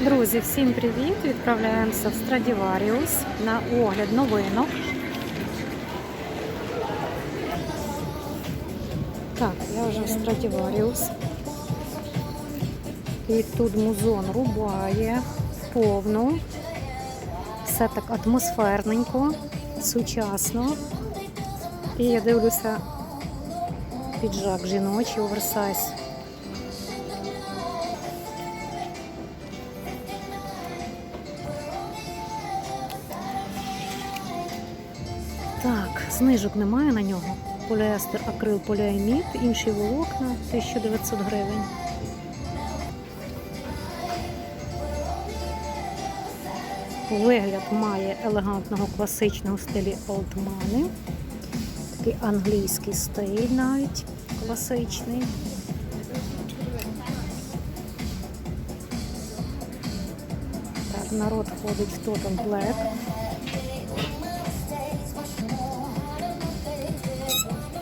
Друзі, всім привіт! Відправляємося в Страдіваріус на огляд новинок. Так, я вже в Страдіваріус. І тут музон рубає повну. Все так атмосферненько, сучасно. І я дивлюся піджак жіночий оверсайз. Так, знижок немає на нього. Поліестер, акрил, поліамід, інші волокна 1900 гривень. Вигляд має елегантного класичного стилі Old Money. Такий англійський стиль навіть класичний. Так, народ ходить в Total Black.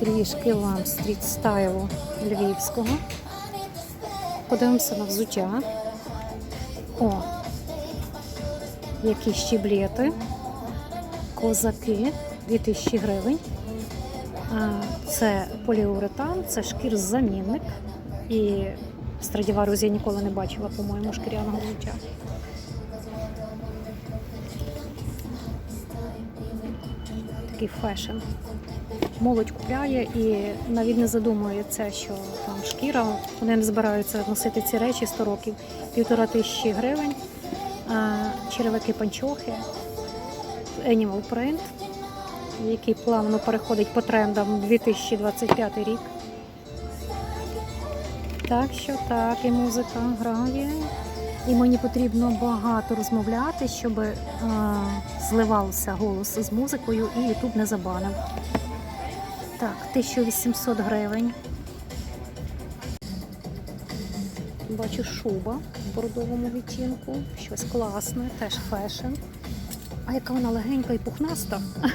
Трішки вам стріт стайлу львівського. Подивимося на взуття. О, які щеблети, козаки 2000 гривень. Це поліуретан, це шкір-замінник. І Страдіварус я ніколи не бачила, по-моєму, шкіряного взуття. Такий фешн молодь купляє і навіть не задумується, що там шкіра, вони не збираються носити ці речі 100 років, півтора тисячі гривень, черевики панчохи, Animal Print, який плавно переходить по трендам 2025 рік. Так що так, і музика грає. І мені потрібно багато розмовляти, щоб а, зливався голос з музикою і YouTube не забанив. Так, 1800 гривень. Бачу шуба в бордовому відтінку. Щось класне, теж фешн. А яка вона легенька і пухнаста.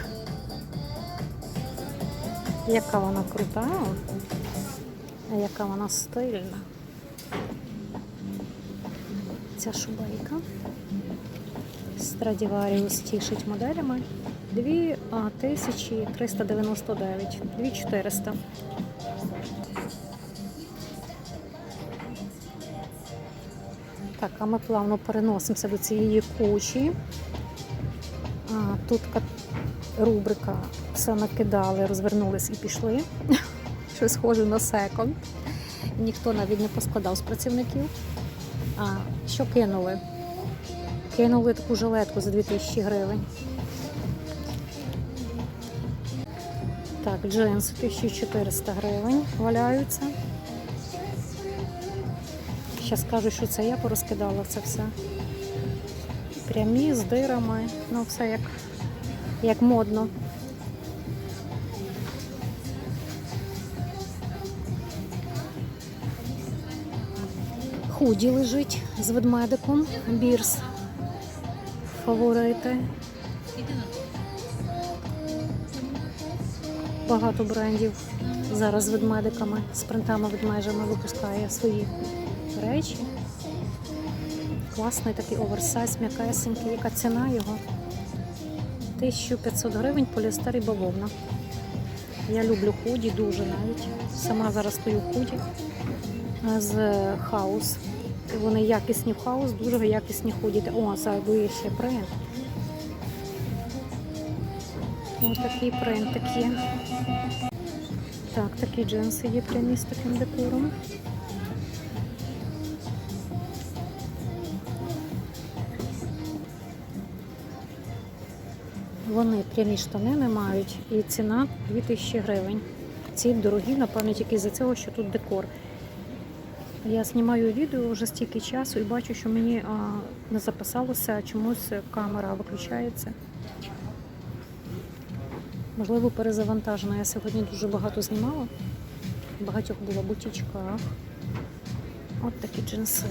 Яка вона крута, а яка вона стильна. Ця шубейка. Страдіваріус тішить моделями. 2399, 2400. Так, а ми плавно переносимося до цієї кучі. А, Тут рубрика все накидали, розвернулись і пішли. Щось схоже на секонд. Ніхто навіть не поскладав з працівників. А що кинули? Кинули таку жилетку за 2000 гривень. Так, джинси 1400 гривень валяються. Зараз скажу, що це я порозкидала це все. Прямі з дирами, ну все як, як модно. Худі лежить з ведмедиком, бірс. Фаворити. Багато брендів зараз ведмедиками, з принтами ведмежами випускає свої речі. Класний такий оверсайз, м'якесенький. Яка ціна його? 1500 гривень поліестер і бавовна. Я люблю худі дуже навіть. Сама зараз стою в худі з хаус. Вони якісні в хаус, дуже якісні худі. О, забує ще принт. Ось такий принт такі. Так, такі джинси є прямі з таким декором. Вони прямі штанини мають і ціна 2000 гривень. Ці дорогі, напевно, тільки за цього, що тут декор. Я знімаю відео вже стільки часу і бачу, що мені а, не записалося, чомусь камера виключається. Можливо, перезавантажена. Я сьогодні дуже багато знімала. В багатьох була в бутічках. От такі джинси.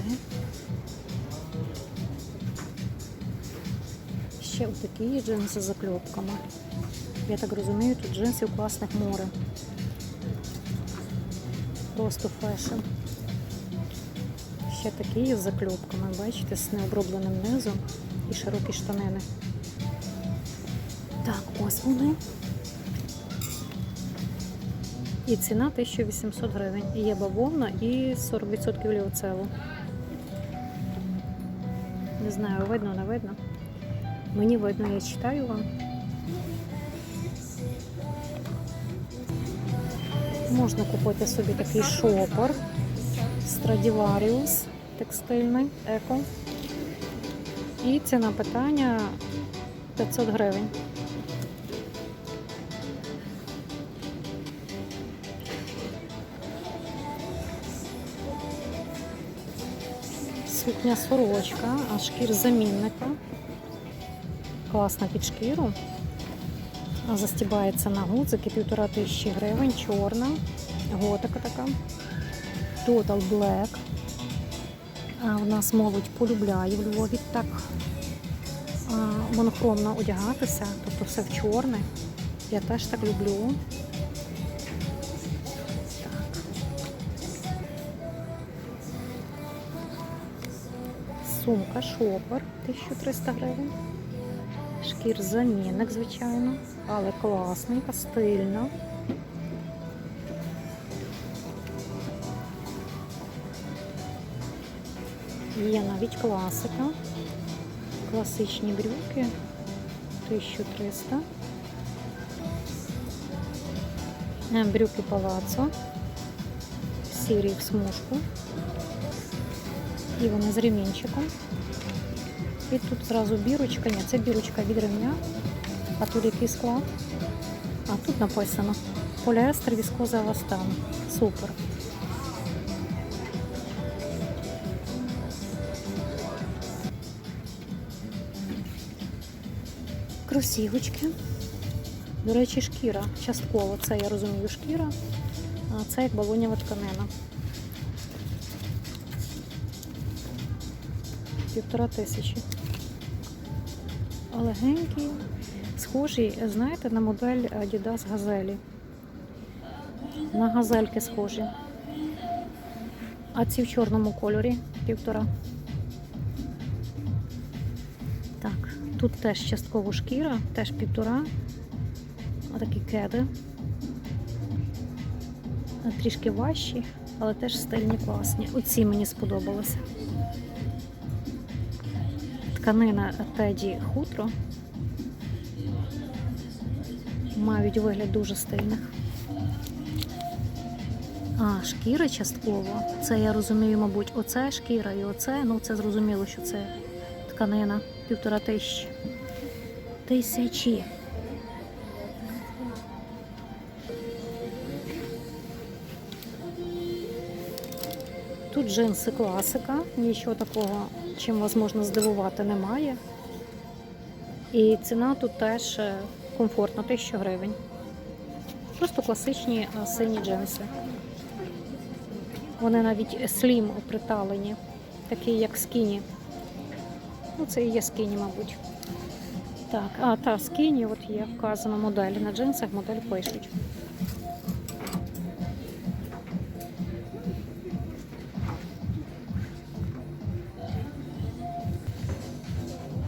Ще ось такі є джинси з закльопками. Я так розумію, тут джинсів класних море. Просто фешн. Ще такі з закльопками, бачите, з необробленим низом і широкі штанини. Так, ось вони. І ціна 1800 гривень. Є бавовна і 40% ліоцелу. Не знаю, видно, не видно. Мені видно, я читаю вам. Можна купити собі такий шопер Stradivarius текстильний, еко. І ціна питання 500 гривень. Сукня сорочка, а шкір замінника. Класна під шкіру. Застібається на гудзики, півтора тисячі гривень, чорна, готика така. Total Black. А у нас молодь полюбляє в Львові так монохромно одягатися, тобто все в чорне. Я теж так люблю. Сумка шопер 1300 гривень. Шкір замінник, звичайно, але класненька, стильна. Є навіть класика. Класичні брюки 1300. Е, Брюки палацо. Сірі в смужку. І вони з ремінчиком. І тут зразу бірочка. Ні, це бірочка від ремня. А тут який склад. А тут написано поліестер віскоза еластан. Супер. Кросівочки. До речі, шкіра. Частково це я розумію шкіра, а це як балоніва тканина. Півтора тисячі. Легенькі, схожі, знаєте, на модель Adidas Газелі. На газельки схожі. А ці в чорному кольорі півтора. Так, тут теж частково шкіра, теж півтора. Отакі кеди. Трішки важчі, але теж стильні класні. Оці мені сподобалися. Тканина Теді хутро. Мають вигляд дуже стильних. А, шкіра частково. Це я розумію, мабуть, оце шкіра і оце. Ну, це зрозуміло, що це тканина півтора тисячі. Тисячі. Тут джинси класика, нічого такого, чим вас можна здивувати, немає. І ціна тут теж е, комфортна, 1000 гривень. Просто класичні е, сині джинси. Вони навіть слім приталені, такі як скіні. Ну, це і є скіні, мабуть. Так, а та скіні, от є вказана модель. На джинсах модель пишуть.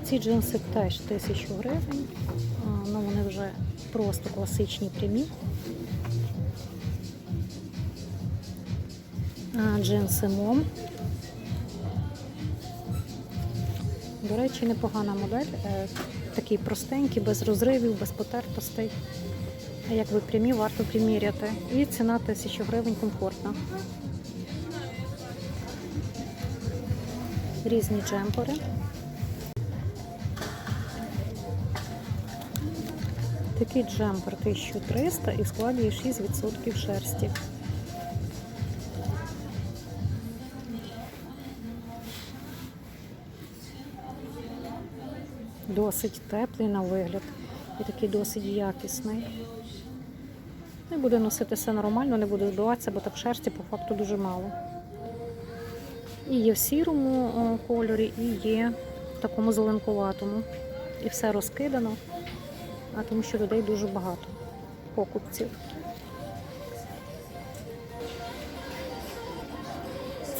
Ці джинси теж 1000 гривень. Ну вони вже просто класичні прямі. Джинси мом. До речі, непогана модель. Е, Такий простенький, без розривів, без потертостей. Як ви прямі, варто приміряти. І ціна 1000 гривень комфортна. Різні джемпери. Такий джемпер 1300 і складує 6% шерсті. Досить теплий на вигляд і такий досить якісний. Не буде носитися нормально, не буде збиватися, бо так шерсті по факту дуже мало. І є в сірому кольорі, і є в такому зеленкуватому. І все розкидано, а тому що людей дуже багато покупців.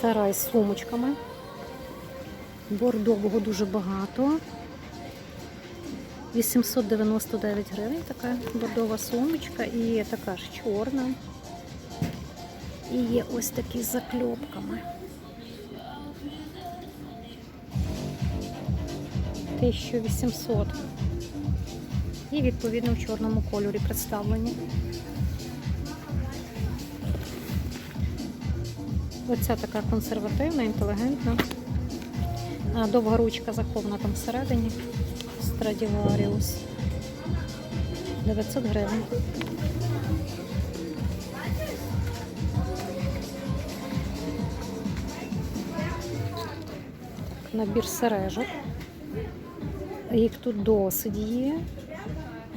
Це рай з сумочками. Бордового дуже багато. 899 гривень така бордова сумочка і така ж чорна. І є ось такі з закльопками. 1800. І відповідно в чорному кольорі представлені. Оця така консервативна, інтелігентна. Довга ручка захована там всередині. Stradivarius. 900 гривень. Набір сережок. Їх тут досить є.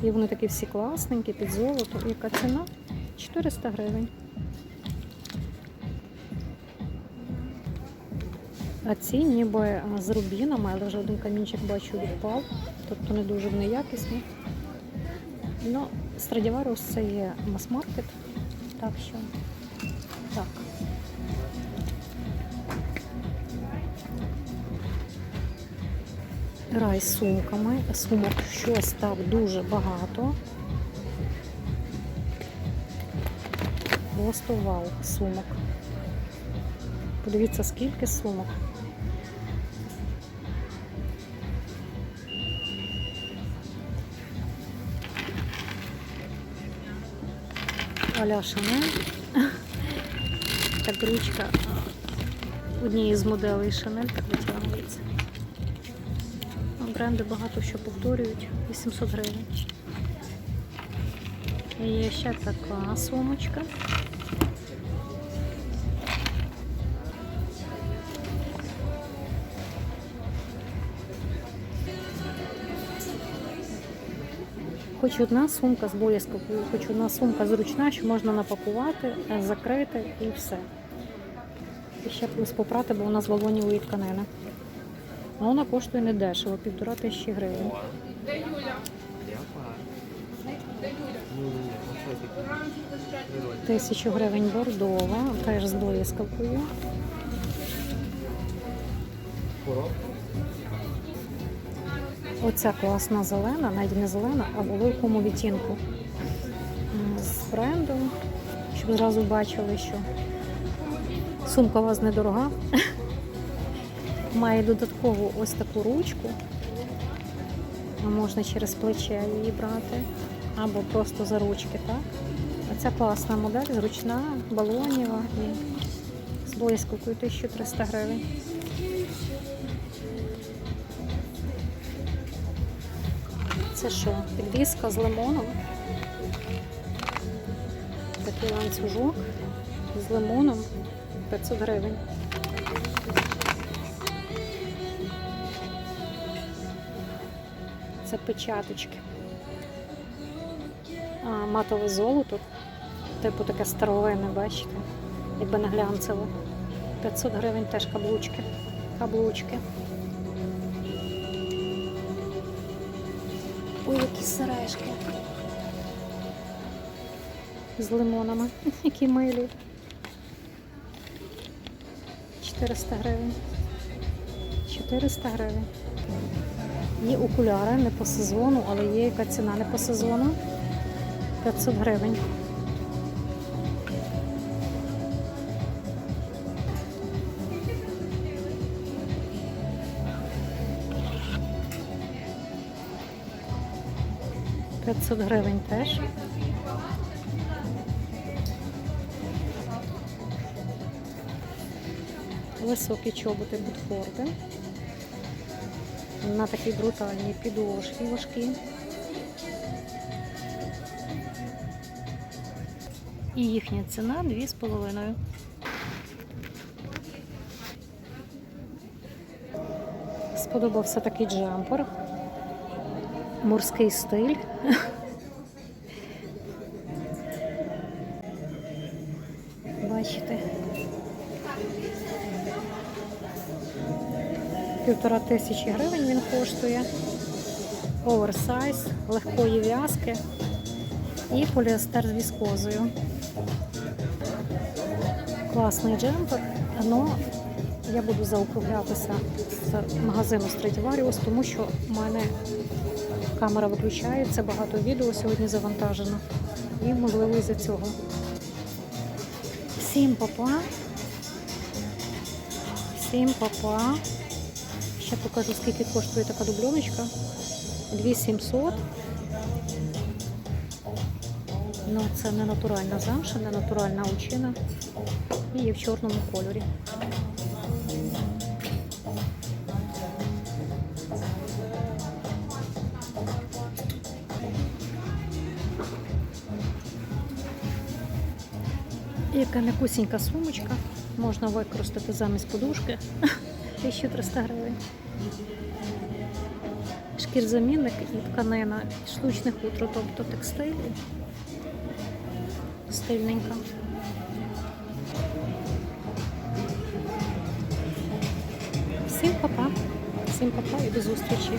І вони такі всі класненькі, під золото. Яка ціна? 400 гривень. А ці ніби з рубінами, але вже один камінчик бачу відпав, тобто не дуже вони якісні. Ну, Страдіварус це є мас-маркет, так що Рай з сумками. Сумок щось став дуже багато. Просто вау, сумок. Подивіться, скільки сумок. Аля Шанель. Так ручка однієї з моделей Шанель так витягується. Бренди багато що повторюють. 800 гривень. І Є ще така сумочка. Хоч одна сумка з боязкою, хоч одна сумка зручна, що можна напакувати, е, закрити і все. І ще плюс попрати, бо вона з волонівої тканини. А вона коштує не дешево, півтора тисячі гривень. Тисячу гривень бордова, теж з блискавкою. Оця класна зелена, навіть не зелена, а в великому відтінку. З брендом, щоб зразу бачили, що сумка у вас недорога. Має додаткову ось таку ручку. Можна через плече її брати, або просто за ручки, так? Оця класна модель, зручна, балонєва і з блискавкою 1300 гривень. Це що? Підвіска з лимоном. Такий ланцюжок з лимоном 500 гривень. Це печаточки. А, матове золото. Типу таке старовинне, бачите? Якби не глянцево. 500 гривень теж каблучки. Каблучки. Ой, які сережки. З лимонами. Які милі. 400 гривень. 400 гривень. Є окуляри не по сезону, але є яка ціна не по сезону. 500 гривень. П'ятсот гривень теж. Високі чоботи Бутфорди. На такі брутальні підошві важкі. І їхня ціна 2,5. Сподобався такий джемпер. Морський стиль. Півтора тисячі гривень він коштує. Оверсайз, легкої в'язки і поліестер з віскозою. Класний джемпер, але я буду заокруглятися з магазину Stradivarius, тому що в мене камера виключається, багато відео сьогодні завантажено. І можливо із-за цього. Всім папа. Всім папа. Ще покажу, скільки коштує така дубльоночка. 2700. Ну, це не натуральна замша, не натуральна овчина. І є в чорному кольорі. Яка м'якусінька сумочка. Можна використати замість подушки. 1300 гривень. Шкірзамінник і тканина, штучне хутро, тобто текстиль. Стильненька. Всім папа. Всім папа і до зустрічі.